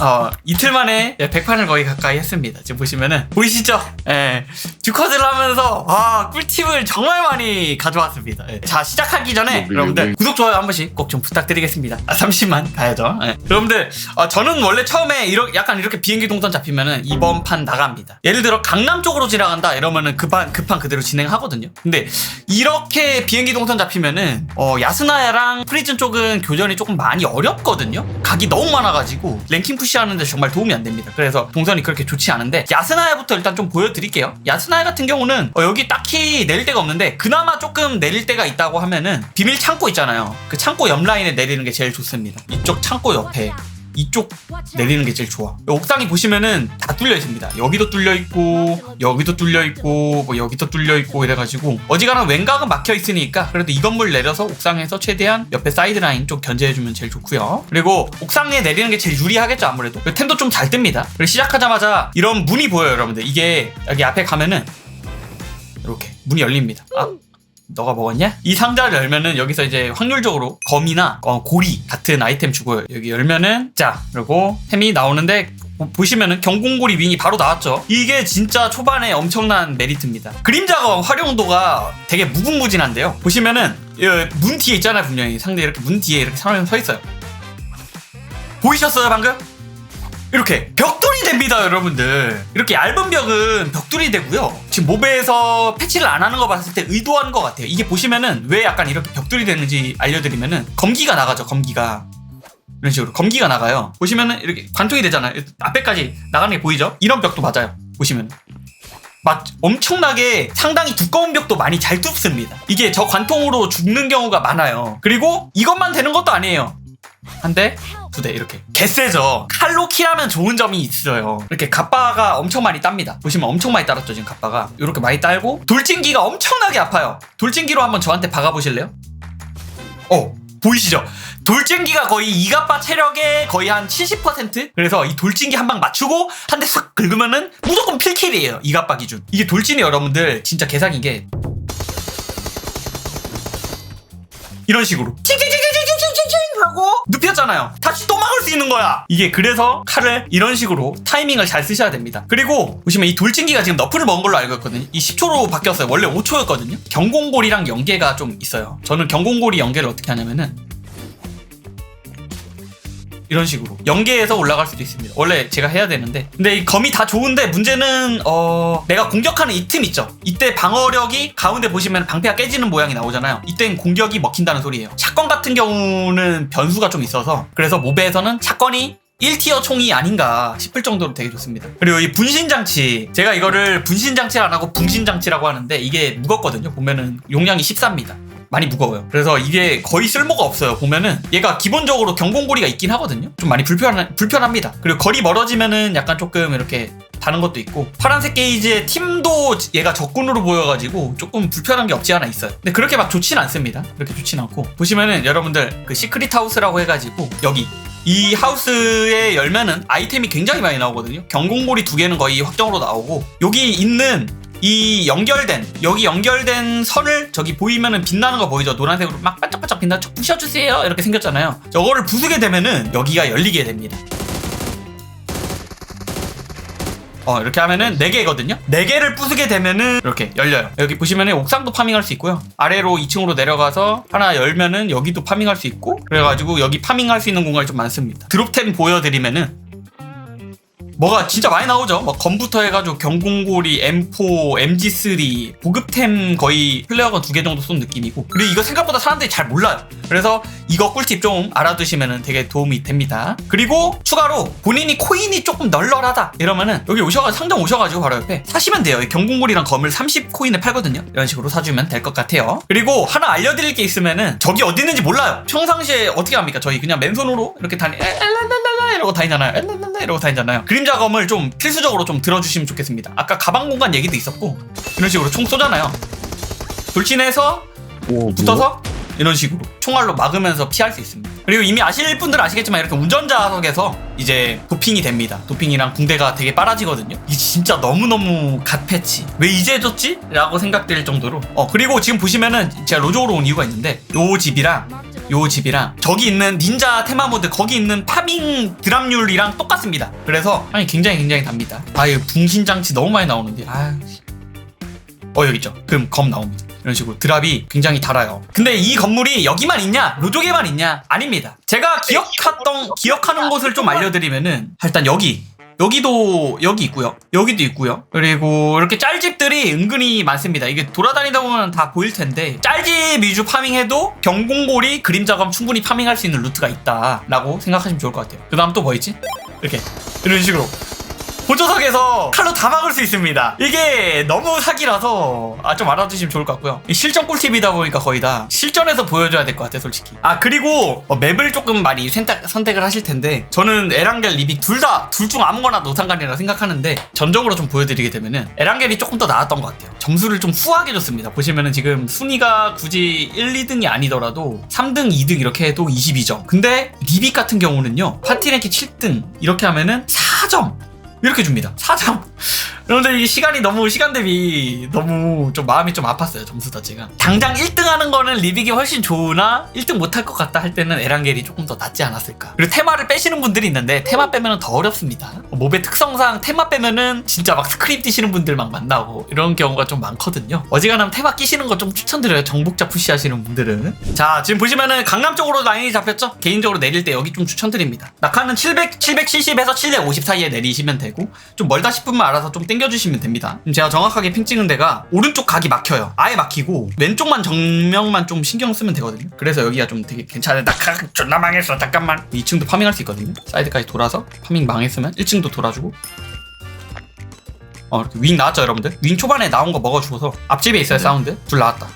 어, 이틀 만에 100판을 거의 가까이 했습니다. 지금 보시면은 보이시죠? 예. 듀커즈를 하면서 와 꿀팁을 정말 많이 가져왔습니다. 예. 자 시작하기 전에 뭐, 여러분들 뭐. 구독 좋아요 한 번씩 꼭 좀 부탁드리겠습니다. 아 30만 가야죠. 예. 여러분들 어, 저는 원래 처음에 이렇게 약간 이렇게 비행기 동선 잡히면은 이번 판 나갑니다. 예를 들어 강남 쪽으로 지나간다 이러면은 급한 급한 그대로 진행하거든요. 근데 이렇게 비행기 동선 잡히면은 어, 야스나야랑 프리즌 쪽은 교전이 조금 많이 어렵거든요. 각이 너무 많아가지고 랭킹 푸시 하는데 정말 도움이 안 됩니다. 그래서 동선이 그렇게 좋지 않은데 야스나야부터 일단 좀 보여드릴게요. 야스나야 같은 경우는 어, 여기 딱히 내릴 데가 없는데 그나마 조금 내릴 데가 있다고 하면은 비밀 창고 있잖아요. 그 창고 옆 라인에 내리는 게 제일 좋습니다. 이쪽 창고 옆에 이쪽 내리는 게 제일 좋아. 옥상이 보시면은 다 뚫려 있습니다. 여기도 뚫려 있고, 여기도 뚫려 있고, 뭐 여기도 뚫려 있고 이래가지고 어지간한 왼각은 막혀 있으니까 그래도 이 건물 내려서 옥상에서 최대한 옆에 사이드 라인 좀 견제해주면 제일 좋고요. 그리고 옥상에 내리는 게 제일 유리하겠죠 아무래도. 템도 좀 잘 뜹니다. 그리고 시작하자마자 이런 문이 보여요 여러분들. 이게 여기 앞에 가면은 이렇게 문이 열립니다. 아. 너가 먹었냐? 이 상자를 열면은 여기서 이제 확률적으로 검이나 어, 고리 같은 아이템 주고요. 여기 열면은 자 그리고 템이 나오는데 보, 시면은 경공고리 윙이 바로 나왔죠. 이게 진짜 초반에 엄청난 메리트입니다. 그림자가 활용도가 되게 무궁무진한데요. 보시면은 이문 뒤에 있잖아요 분명히 상대 이렇게 문 뒤에 이렇게 사람이 서 있어요. 보이셨어요 방금? 이렇게 벽돌이 됩니다 여러분들. 이렇게 얇은 벽은 벽돌이 되고요. 지금 모베에서 패치를 안 하는 거 봤을 때 의도한 것 같아요. 이게 보시면은 왜 약간 이렇게 벽돌이 되는지 알려드리면은 검기가 나가죠 검기가. 이런 식으로 검기가 나가요. 보시면은 이렇게 관통이 되잖아요. 앞에까지 나가는 게 보이죠? 이런 벽도 맞아요 보시면 막 엄청나게 상당히 두꺼운 벽도 많이 잘 뚫습니다. 이게 저 관통으로 죽는 경우가 많아요. 그리고 이것만 되는 것도 아니에요 한 대, 두 대 이렇게 개쎄죠. 칼로 킬하면 좋은 점이 있어요. 이렇게 갑바가 엄청 많이 땁니다. 보시면 엄청 많이 따랐죠 지금 갑바가 이렇게 많이 딸고 돌진기가 엄청나게 아파요. 돌진기로 한번 저한테 박아보실래요? 어 보이시죠? 돌진기가 거의 이갑바 체력의 거의 한 70% 그래서 이 돌진기 한 방 맞추고 한대쓱 긁으면은 무조건 필킬이에요 이갑바 기준 이게 돌진이 여러분들 진짜 개상인 게 이런 식으로 틱틱 눕혔잖아요. 다시 또 막을 수 있는 거야. 이게 그래서 칼을 이런 식으로 타이밍을 잘 쓰셔야 됩니다. 그리고 보시면 이 돌진기가 지금 너프를 먹은 걸로 알고 있거든요. 이 10초로 바뀌었어요. 원래 5초였거든요. 경공골이랑 연계가 좀 있어요. 저는 경공골이 연계를 어떻게 하냐면은 이런 식으로 연계해서 올라갈 수도 있습니다. 원래 제가 해야 되는데 근데 이 검이 다 좋은데 문제는 어 내가 공격하는 이 틈 있죠. 이때 방어력이 가운데 보시면 방패가 깨지는 모양이 나오잖아요. 이땐 공격이 먹힌다는 소리예요. 샷건 같은 경우는 변수가 좀 있어서 그래서 모베에서는 샷건이 1티어 총이 아닌가 싶을 정도로 되게 좋습니다. 그리고 이 분신장치. 제가 이거를 분신장치를 안 하고 붕신장치라고 하는데 이게 무겁거든요. 보면은 용량이 14입니다. 많이 무거워요. 그래서 이게 거의 쓸모가 없어요. 보면은 얘가 기본적으로 경공고리가 있긴 하거든요. 좀 많이 불편 불편합니다. 그리고 거리 멀어지면은 약간 조금 이렇게 다는 것도 있고 파란색 게이지의 팀도 얘가 적군으로 보여가지고 조금 불편한 게 없지 않아 있어요. 근데 그렇게 막 좋진 않습니다. 그렇게 좋진 않고 보시면은 여러분들 그 시크릿 하우스라고 해가지고 여기 이 하우스에 열면은 아이템이 굉장히 많이 나오거든요. 경공고리 두 개는 거의 확정으로 나오고 여기 있는 이 연결된 여기 연결된 선을 저기 보이면은 빛나는 거 보이죠? 노란색으로 막 반짝반짝 빛나 저 부셔주세요 이렇게 생겼잖아요. 저거를 부수게 되면은 여기가 열리게 됩니다. 어 이렇게 하면은 4개거든요 4개를 부수게 되면은 이렇게 열려요 여기 보시면은 옥상도 파밍할 수 있고요 아래로 2층으로 내려가서 하나 열면은 여기도 파밍할 수 있고 그래가지고 여기 파밍할 수 있는 공간이 좀 많습니다 드롭템 보여드리면은 뭐가 진짜 많이 나오죠. 뭐 검부터 해가지고 경공고리, M4, MG3 보급템 거의 플레어건 두 개 정도 쏜 느낌이고 그리고 이거 생각보다 사람들이 잘 몰라요. 그래서 이거 꿀팁 좀 알아두시면 되게 도움이 됩니다. 그리고 추가로 본인이 코인이 조금 널널하다 이러면은 여기 오셔가지고 상점 오셔가지고 바로 옆에 사시면 돼요. 이 경공고리랑 검을 30코인에 팔거든요. 이런 식으로 사주면 될 것 같아요. 그리고 하나 알려드릴 게 있으면은 저기 어디 있는지 몰라요. 평상시에 어떻게 합니까? 저희 그냥 맨손으로 이렇게 다니 엘랄랄랄라 이러고 다니잖아요. 엘랄랄라 이러고 다니잖아요. 그림자 검을 좀 필수적으로 좀 들어주시면 좋겠습니다. 아까 가방 공간 얘기도 있었고 이런 식으로 총 쏘잖아요. 돌진해서 오, 붙어서 이런 식으로 총알로 막으면서 피할 수 있습니다. 그리고 이미 아실 분들 아시겠지만 이렇게 운전자석에서 이제 도핑이 됩니다. 도핑이랑 붕대가 되게 빨아지거든요. 이게 진짜 너무너무 갓 패치. 왜 이제 해줬지? 라고 생각될 정도로. 어, 그리고 지금 보시면은 제가 로조로 온 이유가 있는데 요 집이랑 요 집이랑 저기 있는 닌자 테마 모드 거기 있는 파밍 드랍률이랑 똑같습니다. 그래서 아니 굉장히 굉장히 답니다. 아유 붕신 장치 너무 많이 나오는데 아. 어 여기 있죠. 금검 나옵니다. 이런 식으로 드랍이 굉장히 달아요. 근데 이 건물이 여기만 있냐? 로족에만 있냐? 아닙니다. 제가 기억했던 기억하는 곳을 좀 알려드리면은 일단 여기 여기도 여기 있고요. 여기도 있고요. 그리고 이렇게 짤집들이 은근히 많습니다. 이게 돌아다니다 보면 다 보일 텐데 짤집 위주 파밍해도 경공고리 그림자검 충분히 파밍할 수 있는 루트가 있다라고 생각하시면 좋을 것 같아요. 그다음 또 뭐 있지? 이렇게 이런 식으로 보조석에서 칼로 다 막을 수 있습니다. 이게 너무 사기라서 아 좀 알아두시면 좋을 것 같고요. 이 실전 꿀팁이다 보니까 거의 다 실전에서 보여줘야 될 것 같아요, 솔직히. 아 그리고 어, 맵을 조금 많이 선택, 선택을 하실 텐데 저는 에란겔, 리빅 둘 다 둘 중 아무거나 노상관이라 생각하는데 전적으로 좀 보여드리게 되면은 에란겔이 조금 더 나았던 것 같아요. 점수를 좀 후하게 줬습니다. 보시면은 지금 순위가 굳이 1, 2등이 아니더라도 3등, 2등 이렇게 해도 22점. 근데 리빅 같은 경우는요 파티 랭킹 7등 이렇게 하면은 4점. 이렇게 줍니다. 4점. 여러분들 이 시간이 너무 시간 대비 너무 좀 마음이 좀 아팠어요 점수 자체가. 당장 1등 하는 거는 리빅이 훨씬 좋으나 1등 못할 것 같다 할 때는 에란겔이 조금 더 낫지 않았을까. 그리고 테마를 빼시는 분들이 있는데 테마 빼면은 더 어렵습니다. 몹의 특성상 테마 빼면은 진짜 막 스크립 뛰시는 분들 막 만나고 이런 경우가 좀 많거든요. 어지간하면 테마 끼시는 거 좀 추천드려요 정복자 푸시 하시는 분들은. 자 지금 보시면은 강남 쪽으로 라인이 잡혔죠? 개인적으로 내릴 때 여기 좀 추천드립니다. 낙하는 700, 770에서 750 사이에 내리시면 되고 좀 멀다 싶으면 알아서 좀 땡 겨주시면 됩니다. 제가 정확하게 핑 찍은 데가 오른쪽 각이 막혀요. 아예 막히고 왼쪽만 정면만 좀 신경 쓰면 되거든요. 그래서 여기가 좀 되게 괜찮아요. 나 각 존나 망했어. 잠깐만. 2층도 파밍할 수 있거든요. 사이드까지 돌아서 파밍 망했으면 1층도 돌아주고 어 이렇게 윙 나왔죠 여러분들? 윙 초반에 나온 거 먹어주고서 앞집에 있어요 사운드 둘 나왔다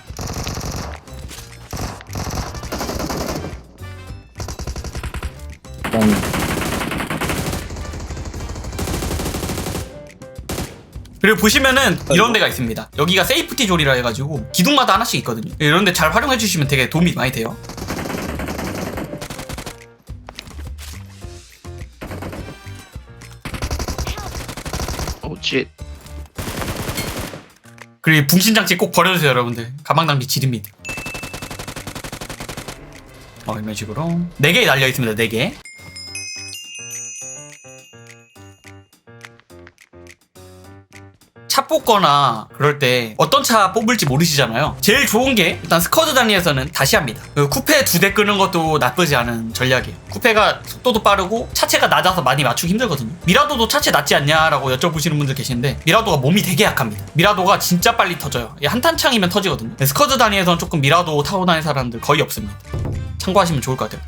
그리고 보시면은 이런 데가 있습니다. 여기가 세이프티 졸이라 해가지고 기둥마다 하나씩 있거든요. 이런 데 잘 활용해 주시면 되게 도움이 많이 돼요. 오, 쉣. 그리고 붕신장치 꼭 버려주세요, 여러분들. 가방 낭비 지립니다. 어, 이런 식으로. 4개 날려 있습니다, 4개. 차 뽑거나 그럴 때 어떤 차 뽑을지 모르시잖아요. 제일 좋은 게 일단 스쿼드 단위에서는 다시 합니다. 그 쿠페 두 대 끄는 것도 나쁘지 않은 전략이에요. 쿠페가 속도도 빠르고 차체가 낮아서 많이 맞추기 힘들거든요. 미라도도 차체 낮지 않냐라고 여쭤보시는 분들 계신데 미라도가 몸이 되게 약합니다. 미라도가 진짜 빨리 터져요. 한탄창이면 터지거든요. 근데 스쿼드 단위에서는 조금 미라도 타고 다니는 사람들 거의 없습니다. 참고하시면 좋을 것 같아요.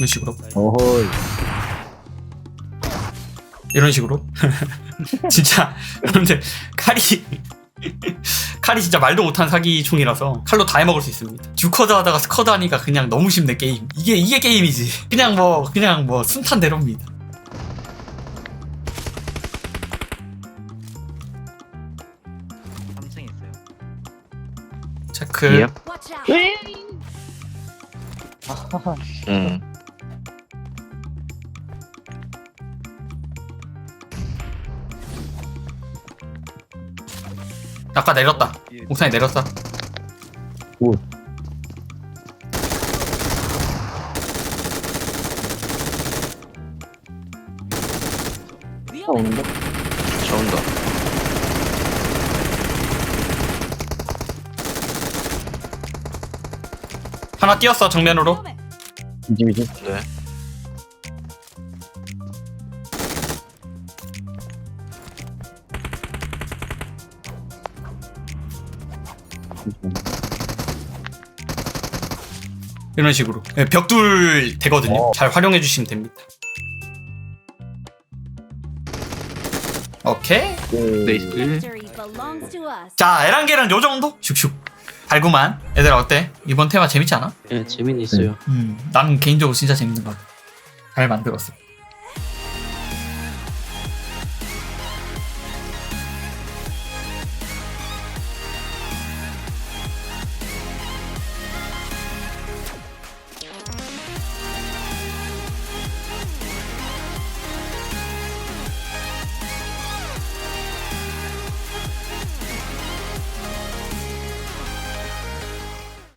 이런 식으로 어허이. 이런 식으로 진짜 여러분들 칼이 칼이 진짜 말도 못한 사기총이라서 칼로 다 해먹을 수 있습니다 듀커드 하다가 스커드 하니까 그냥 너무 쉽네 게임 이게 이게 게임이지 그냥 뭐 그냥 뭐 순탄대로입니다 삼층 있어요. 체크 예. 음. 아까 내렸다 옥상에 내렸어 오. 차 오는데? 차 온다. 하나 뛰었어 정면으로 이집이지? 네. 이런 식으로 네, 벽돌 되거든요 어. 잘 활용해 주시면 됩니다 오케이 네. 네이스. Victory belongs to us. 자 에란겔은 요정도 슉슉 달구만 얘들아 어때? 이번 테마 재밌지 않아? 예, 재미는 있어요. 음, 나는 개인적으로 진짜 재밌는 것 같아 잘 만들었어